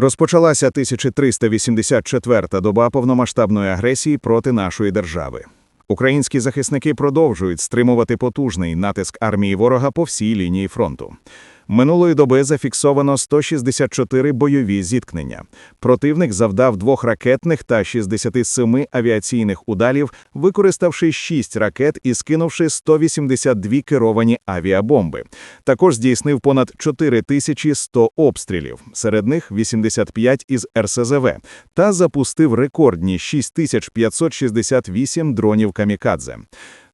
Розпочалася 1384-та доба повномасштабної агресії проти нашої держави. Українські захисники продовжують стримувати потужний натиск армії ворога по всій лінії фронту. Минулої доби зафіксовано 164 бойові зіткнення. Противник завдав двох ракетних та 67 авіаційних ударів, використавши 6 ракет і скинувши 182 керовані авіабомби. Також здійснив понад 4100 обстрілів, серед них 85 із РСЗВ, та запустив рекордні 6568 дронів камікадзе.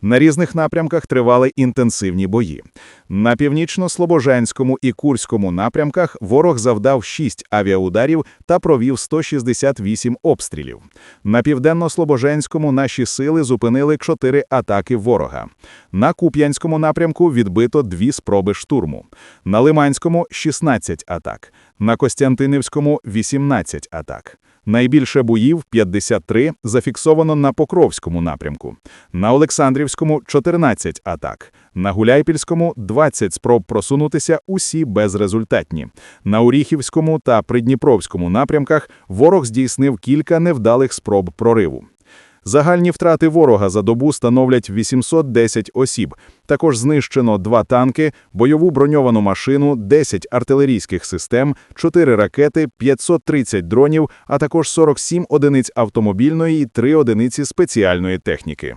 На різних напрямках тривали інтенсивні бої. На північно-слобожанському і Курському напрямках ворог завдав 6 авіаударів та провів 168 обстрілів. На південно-слобожанському наші сили зупинили 4 атаки ворога. На Куп'янському напрямку відбито 2 спроби штурму. На Лиманському – 16 атак. На Костянтинівському – 18 атак. Найбільше боїв 53 зафіксовано на Покровському напрямку. На Олександрівському 14 атак. На Гуляйпільському 20 спроб просунутися, усі безрезультатні. На Оріхівському та Придніпровському напрямках ворог здійснив кілька невдалих спроб прориву. Загальні втрати ворога за добу становлять 810 осіб. Також знищено два танки, бойову броньовану машину, 10 артилерійських систем, 4 ракети, 530 дронів, а також 47 одиниць автомобільної і 3 одиниці спеціальної техніки.